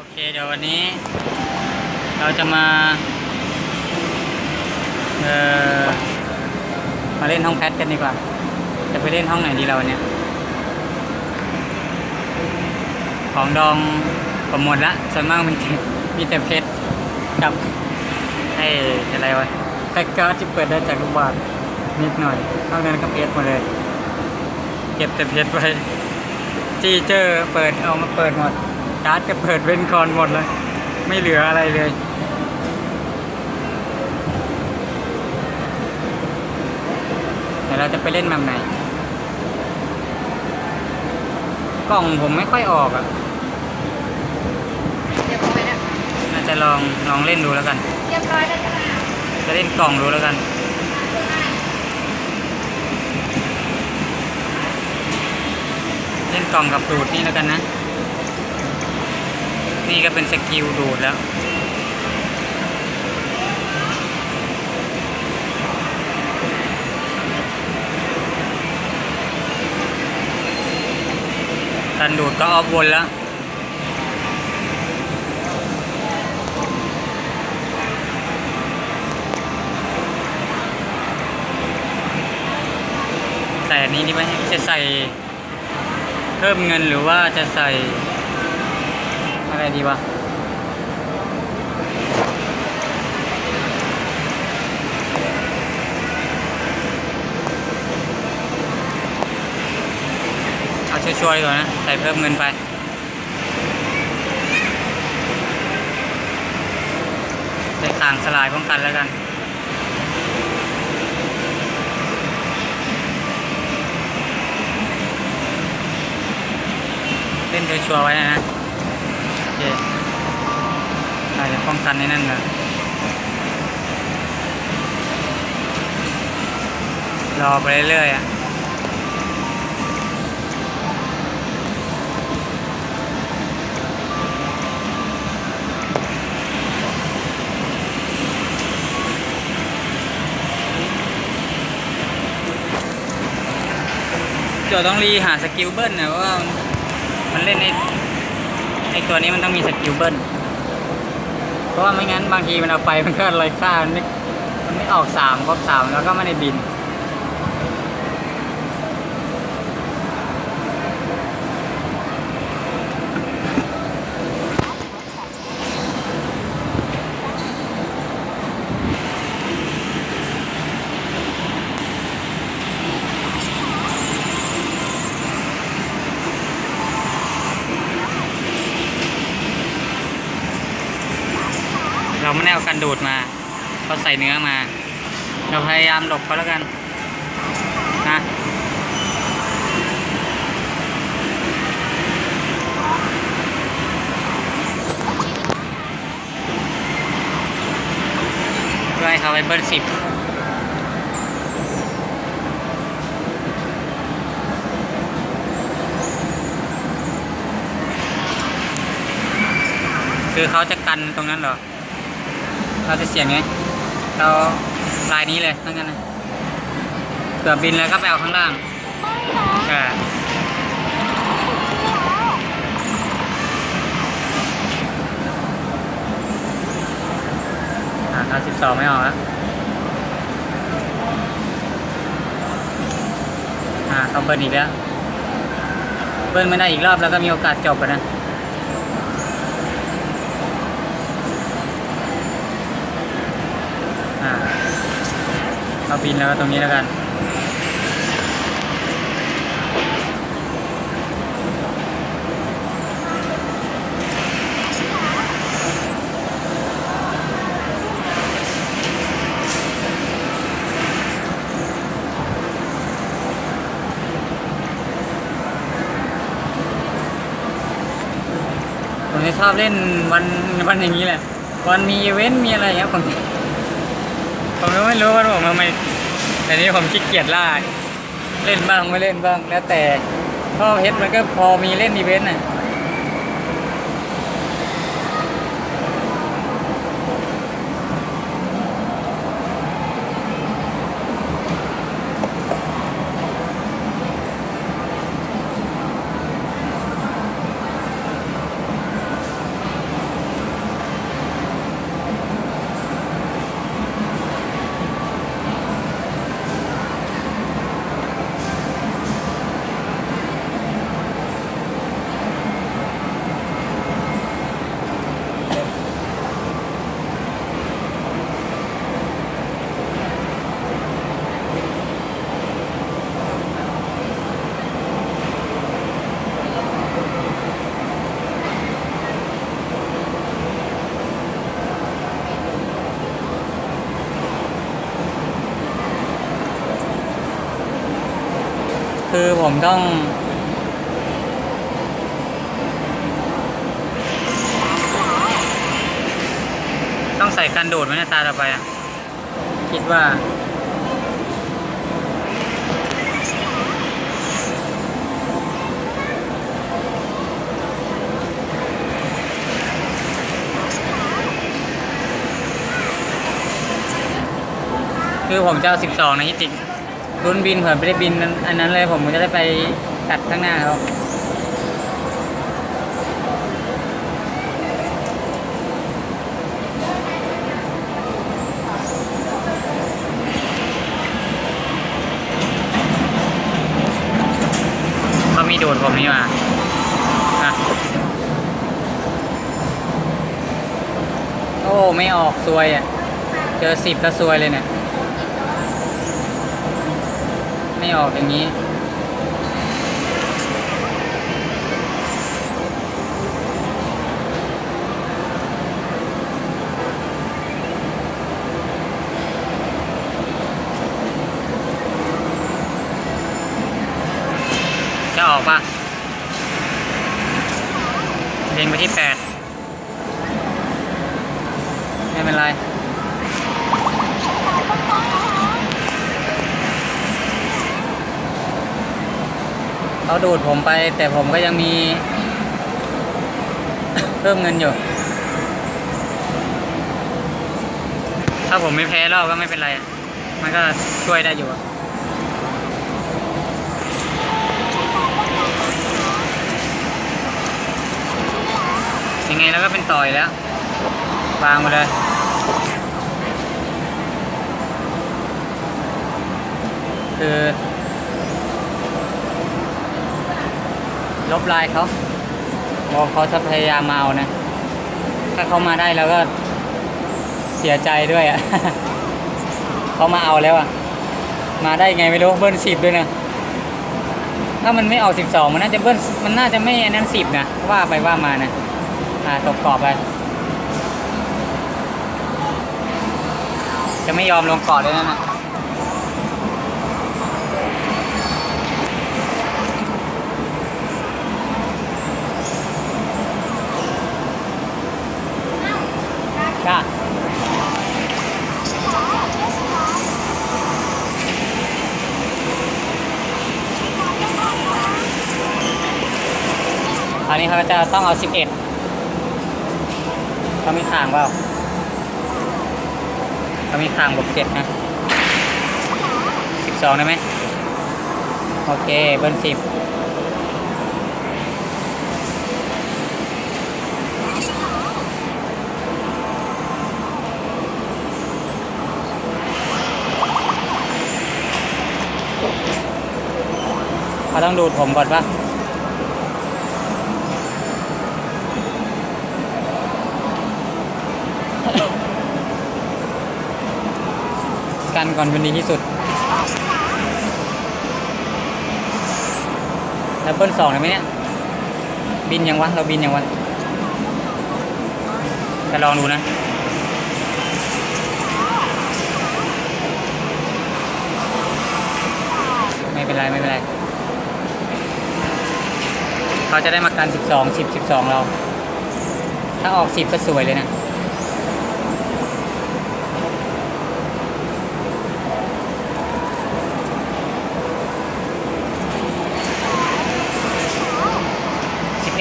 โอเคเดี๋ยววันนี้ เราจะมาเอ่อมาเล่นห้องแพทกันดีกว่า จะไปเล่นห้องไหนดีเราเนี่ย ของดองผมหมดละส่วนมากมีแต่มีแต่เพชรกับไอ้อะไรวะแพ็กการ์ดที่เปิดได้จากลูกบาศนิดหน่อยนอกนั้นก็เพชรหมดเลย เก็บแต่เพชรไว้จีเจอเปิดเอามาเปิดหมด การ์ดก็เปิดเว้นคอนหมดเลย ไม่เหลืออะไรเลยเดี๋ยวเราจะไปเล่นแบบไหน กล่องผมไม่ค่อยออกอะเรียบร้อยแล้วน่าจะลองลองเล่นดูแล้วกัน เรียบร้อยแล้วจ้าจะเล่นกล่องดูแล้วกัน เล่นกล่องกับดูดนี่แล้วกันนะ นี่ก็เป็นสกิลดูดแล้วการดูดก็ออฟวนแล้วใส่อันนี้ดีไหมจะใส่เพิ่มเงินหรือว่าจะใส่ ไรดีวะเอาชัวร์ๆดีกว่านะ ใส่เพิ่มเงินไปใส่ต่างสลายป้องกันแล้วกันเล่นชัวร์ไว้นะ เคอาจจะป้องกันในนั่นนะรอไปเรื่อยๆอะเดี๋ยวต้องรีหาสกิลเบิ้ลนะว่ามันมันเล่นใน ไอตัวนี้มันต้องมีสกิลเบิ้ลเพราะว่าไม่งั้นบางทีมันเอาไปมันก็ลอยค่ามันไม่มันไม่ออกสามครบสามแล้วก็ไม่ได้บิน เราไม่ได้เอากันดูดมาเราใส่เนื้อมา เราพยายามหลบเขาแล้วกันนะเพื่อให้เขาไปเบิร์สิบคือเขาจะกันตรงนั้นเหรอ เราจะเสี่ยงไงเราลายนี้เลยทั้งนั้นนะเกือบบินแล้วก็ไปเอาข้างล่างอ่าอ่าสิบสองไม่ออกแล้วอ่าต้องเบิร์นอีกแล้ว เบิร์นไม่ได้อีกรอบแล้วก็มีโอกาสจบอะนะ เราบินแล้วตรงนี้แล้วกันผมจะชอบเล่นวันวันอย่างนี้แหละวันมีอีเวนต์มีอะไรอย่างเงี้ยผม ผมก็ไม่รู้ว่าผมทำไมแต่นี้ผมขี้เกียจล่าเล่นบ้างไม่เล่นบ้างแล้วแต่เพราะเพชรมันก็พอมีเล่นอีเวนต์น่ะ ผมต้อง ต้องใส่กันโดดไว้ในตาต่อไปอะ คิดว่าคือผมจะเอา12 นะที่จริ งรุ่นบินเผื่อไม่ได้บินอันนั้นเลยผมก็จะได้ไปตัดข้างหน้าเขาเขามีโดดผมนี่มาโอ้ ไม่ออกซวยอะ เจอสิบแล้วซวยเลยเนี่ย ไม่ออกอย่างนี้ จะออกปะเล็งไปที่แปดไม่เป็นไร เขา ดูดผมไป แต่ผมก็ยังมี เพิ่มเงินอยู่ ถ้าผมไม่แพ้รอบก็ไม่เป็นไร มันก็ช่วยได้อยู่ยังไงแล้วก็เป็นต่อยแล้ว วางมาเลยคือ ลบไลน์เขาบอกเขาจะพยายามมาเอานะ ถ้าเขามาได้แล้วก็เสียใจด้วยอะ่ะเขามาเอาแล้วอะ่ะ มาได้ไงไม่รู้เบิ้ลสิบด้วยนะ ถ้ามันไม่ออกสิบสองมันน่าจะเบิ้ลมันน่าจะไม่อันนั้นสิบนะว่าไปว่ามานะอ่าตกกรอบไปจะไม่ยอมลงกาะเลยนั่นนะ ราวนี้เขาจะต้องเอาสิบเอ็ดเขามีทางเปล่าเขามีทางบวกเจ็ดนะสิบสองได้ไหมโอเคเบิ้ลสิบเขาต้องดูดผมก่อนปะ กันก่อนเป็นดีที่สุดแล้วเบิ้ลสองเลยไหมเนี่ย บินยังวะ เราบินยังวะจะลองดูนะไม่เป็นไร ไม่เป็นไร เขาจะได้มากัน 12 10 12 เรา ถ้าออก 10 ก็สวยเลยนะ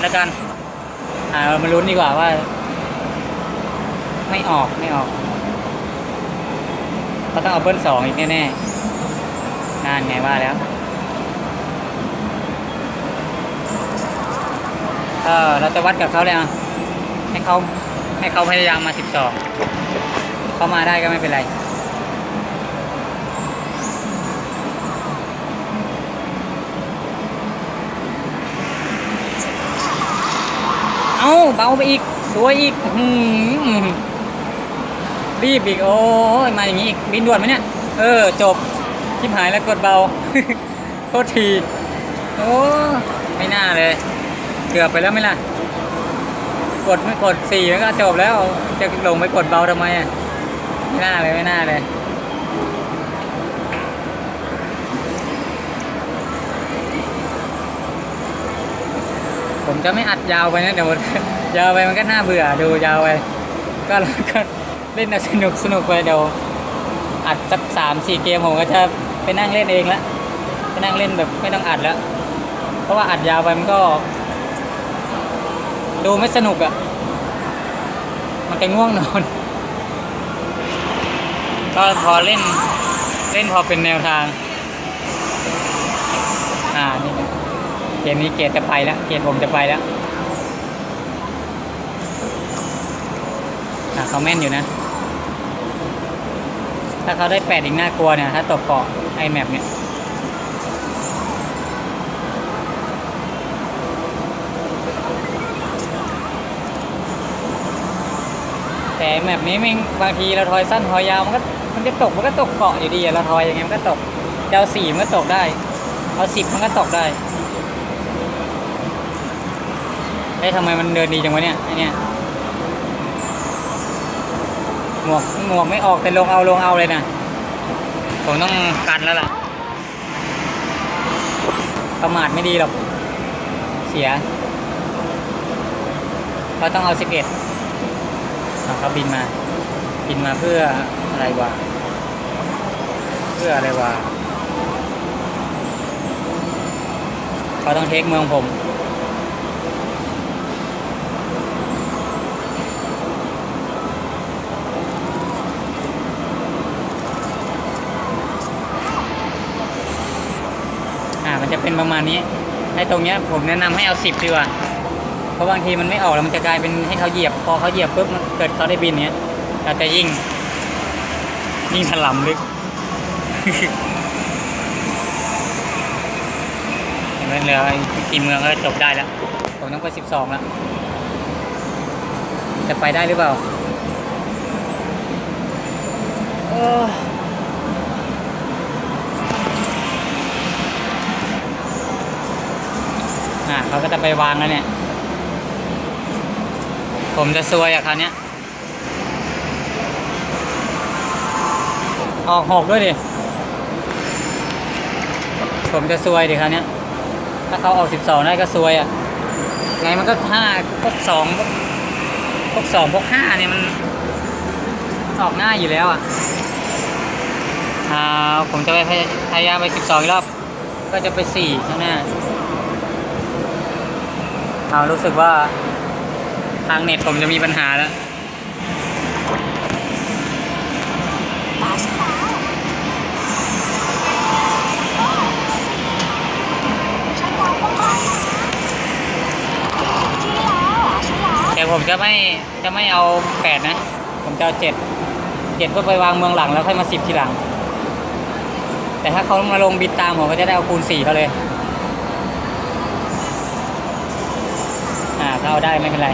แล้วกัน อ่าเรามาลุ้นดีกว่าว่า ไม่ออกไม่ออกเขาต้องเอาเบิ้ลสองอีกแน่ๆนั่นไงว่าแล้วเออเราจะวัดกับเขาเลยอะให้เขาให้เขาพยายามมาสิบสองเขามาได้ก็ไม่เป็นไราเบาไปอีก สวยอีกรีบอีก โอ้ยมาอย่างนี้อีก บินด่วนไหมเนี่ย เออ จบชิบหายแล้วกดเบาโทษทีโอ้ไม่น่าเลย เกือบไปแล้วไหมล่ะ กดไม่กดสี่แล้วก็จบแล้ว จะลงไปกดเบาทำไมอะไม่น่าเลยไม่น่าเลย จะไม่อัดยาวไปนะเดี๋ยวยาวไปมันก็น่าเบื่อดูยาวไป ก็ก็เล่นสนุกสนุกไปเดี๋ยวอัดสักสามสี่เกมผมก็จะไปนั่งเล่นเองละไปนั่งเล่นแบบไม่ต้องอัดแล้ว เพราะว่าอัดยาวไปมันก็ ดูไม่สนุกอะ่ะ มันจะง่วงนอน ก็พอเล่นเล่นพอเป็นแนวทาง อ่านี่ เกมนี้เกมจะไปแล้ว เกมผมจะไปแล้วอ่าเขาแม่นอยู่นะ ถ้าเขาได้แปดอีกน่ากลัวเนี่ย ถ้าตกเกาะไอแมปเนี่ยแต่แมปนี้ม่งบางทีเราทอยสั้นทอยยาวมันก็มันจะตกมันก็ตกเกาะอยู่ดีอะเราทอยอยังไงมันก็ตกเอาสี่มันก็ตกได้ เอาสิบมันก็ตกได้ เอ้ยทำไมมันเดินดีจังวะเนี่ยไอเนี่ยหมวกหมวกไม่ออกแต่ลงเอาลงเอาเลยนะผมต้องกันแล้วล่ะประมาทไม่ดีหรอก เสียเราต้องเอาสิบเอ็ดเขาบินมา บินมาเพื่ออะไรวะเพื่ออะไรวะเขาต้องเทคเมืองผม อ่า มัน จะเป็นประมาณนี้ให้ตรงเนี้ยผมแนะนำให้เอาสิบดีกว่าเพราะบางทีมันไม่ออกแล้วมันจะกลายเป็นให้เขาเหยียบ พอเขาเหยียบปุ๊บมันเกิดเขาได้บินเนี้ยเราจะยิ่ง ยิ่งถลำลึกเห็นไหมเรือกี่เมืองก็จบได้แล้วผมต้องไปสิบสองแล้วจะไปได้หรือเปล่าเอออ่าเขาก็จะไปวางแล้วเนี่ย ผมจะซวยอะคราวนี้ย ออกหกด้วยดิ ผมจะซวยดิคราวนี้ย ถ้าเขาออกสิบสองได้ก็ซวยอะไงมันก็ห้าพวกสองพวกสองพวกห้าเนี่ยมันออกง่ายอยู่แล้วอะอ่าผมจะไปพยายามไปสิบสองรอบ ก็จะไปสี่ข้างหน้า เอารู้สึกว่าทางเน็ตผมจะมีปัญหาแล้วมาฉันแล้วฉันวางป้องกันที่แล้วอะฉันแล้วแต่ผมจะไม่จะไม่เอาแปดนะ ผมจะเอาเจ็ดเจ็ดเพื่อไปวางเมืองหลังแล้วค่อยมาสิบทีหลัง แต่ถ้าเขามาลงบินตามผมก็จะได้เอาคูณสี่เขาเลย อ่าถ้า เอาได้ไม่เป็นไร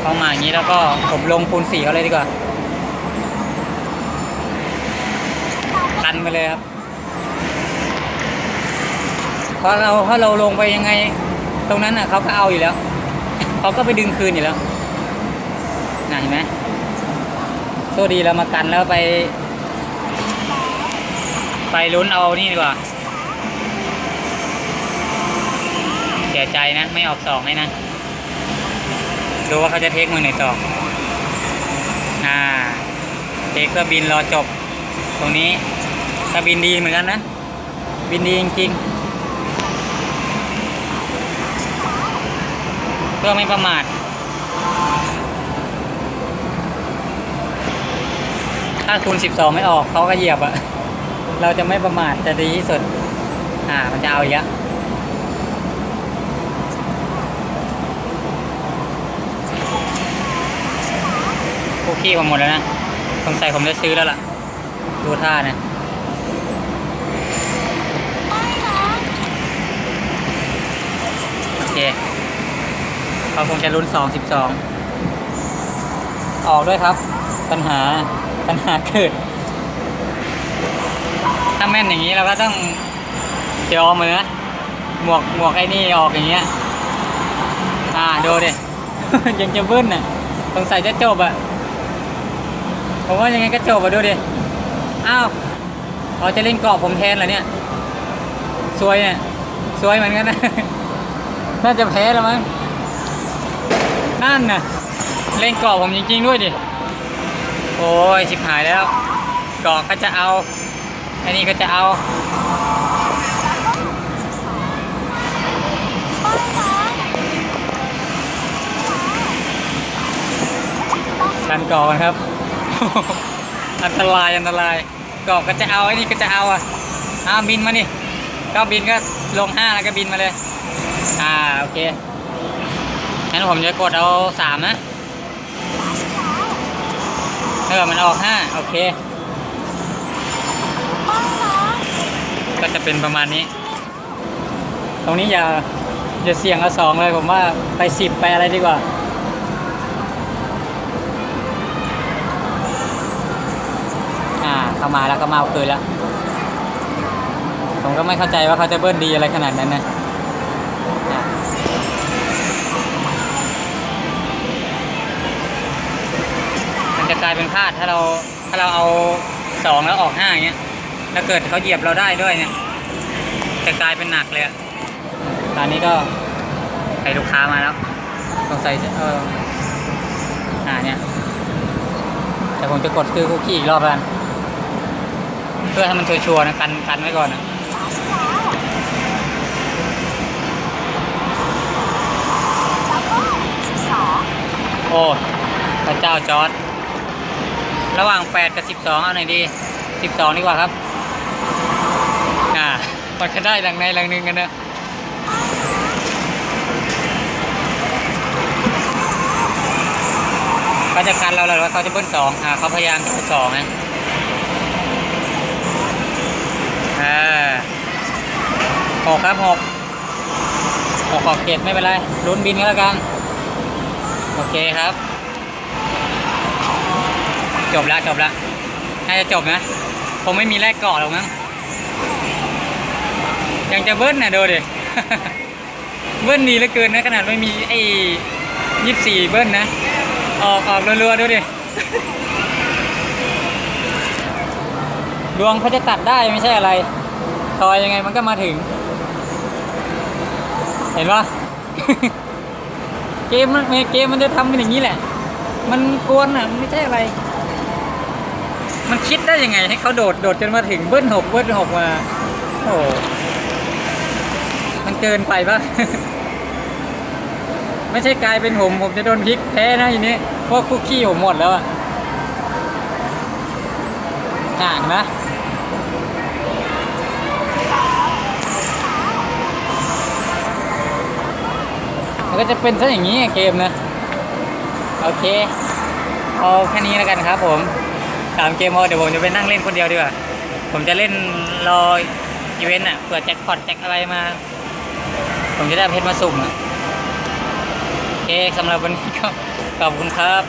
เข้ามาอย่างนี้แล้วก็ผมลงคูณสี่เขาเลยดีกว่าตันไปเลยครับเพราะเราถ้าเราลงไปยังไง ตรงนั้นน่ะเขาก็เอาอยู่แล้วเขาก็ไปดึงคืนอยู่แล้วนะเห็นไหมโชคดีเรามากันแล้วไป ไปลุ้นเอานี่ดีกว่า เสียใจนะ ไม่ออกสองให้นะ ดูว่าเขาจะเทคมือไหนต่ออ่า เทคเพื่อบินรอจบ ตรงนี้ถ้าบินดีเหมือนกันนะ บินดีจริงๆ เพื่อไม่ประมาท ถ้าคูณ12 ไม่ออกเขาก็เหยียบอะ เราจะไม่ประมาทจะดีที่สุด อ่า มันจะเอาอีกอะคุกกี้ผมหมดแล้วนะสงสัยผมจะซื้อแล้วล่ะ ดูท่านะไม่นะโอเคเขาคงจะลุ้นสองสิบสองออกด้วยครับ ปัญหาปัญหาเกิด ถ้าแม่นอย่างนี้เราก็ต้องยอมเลยนะหมวกหมวกไอ้นี่ออกอย่างเงี้ย อ่าดูดิ ยังจะบิ้ลน่ะสงสัยจะจบอะผมว่ายังไงก็จบอะดูดิ อ้าวอ๋อจะเล่นเกาะผมแทนเหรอเนี่ยสวยเนี่ยสวยเหมือนกันนะ น่าจะแพ้แล้วมั้ง นั่นน่ะ เล่นเกาะผมจริงๆด้วยดิ โอ้ยชิบหายแล้วเกาะก็จะเอา อันนี้ก็จะเอากันกาะกันครับ อันตรายอันตรายกาะก็จะเอาไอ้นี่ก็จะเอาอะอ้าบินมานี่ก็บินก็ลงห้าแล้วก็บินมาเลย อ่าโอเคงั้นผมจะกดเอาสามนะเออมันออกห้าโอเค ก็จะเป็นประมาณนี้ ตรงนี้อย่าอย่าเสี่ยงเอาสองเลยผมว่าไปสิบไปอะไรดีกว่า อ่าเข้ามาแล้วก็มาเอาคืนแล้ว ผมก็ไม่เข้าใจว่าเขาจะเบิ้ลดีอะไรขนาดนั้นนะอะมันจะกลายเป็นพลาดถ้าเราถ้าเราเอาสองแล้วออกห้าอย่างเงี้ย แล้วเกิดเขาเหยียบเราได้ด้วยเนี่ยจะกลายเป็นหนักเลยตอนนี้ก็ให้ลูกค้ามาแล้วสงสัยจะเอออ่าเนี่ยแต่ผมจะกดซื้อคุกกี้อีกรอบแล้วเพื่อให้มันชัวร์ๆนะกันกันไว้ก่อนนะโอ้พระเจ้าจอร์ดระหว่าง 8 กับ 12 เอาไหนดี 12 ดีกว่าครับ อ่ามันก็ได้หลังในหลังหนึ่งกันนะเขาจะกันเราแล้วว่าเขาจะเบิ้ลสองอ่าเขาพยายามจะเบิ้ลสองนะอ่าหกครับหกหกขอบเกตไม่เป็นไรลุ้นบินก็แล้วกัน โอเคครับ จบแล้วจบแล้วน่าจะจบนะคงไม่มีแลกเกาะหรอกมั้ง ยังจะเบิ้ลนะดูดิ เบิ้ลดีเหลือเกินนะขนาดไม่มีไอ้ยี่สี่เบิ้ลนะ ออกออกรัวๆดูดิ ดวงเขาจะตัดได้ไม่ใช่อะไรทอยยังไงมันก็มาถึง เห็นปะเกมมันเกมมันจะทำเป็นอย่างนี้แหละ มันกวนอะมันไม่ใช่อะไร มันคิดได้ยังไงให้เขาโดดโดดจนมาถึงเบิ้ลหกเบิ้ลหกมา โอ้ เกินไปปะไม่ใช่กลายเป็นผมผมจะโดนพลิกแพ้นะทีนี้พราะคุกกี้ผมหมดแล้วอะห่างนะมันก็จะเป็นซะอย่างนี้เกมนะ โอเค เอาแค่นี้แล้วกันครับผมสามเกมพอเดี๋ยวผมจะไปนั่งเล่นคนเดียวดีกว่า ผมจะเล่นรออีเวนต์อะเผื่อแจ็คพอตแจ็คอะไรมา ผมจะได้เพชรมาสุ่มอะโอเคสำหรับวันนี้ก็ขอบคุณครับ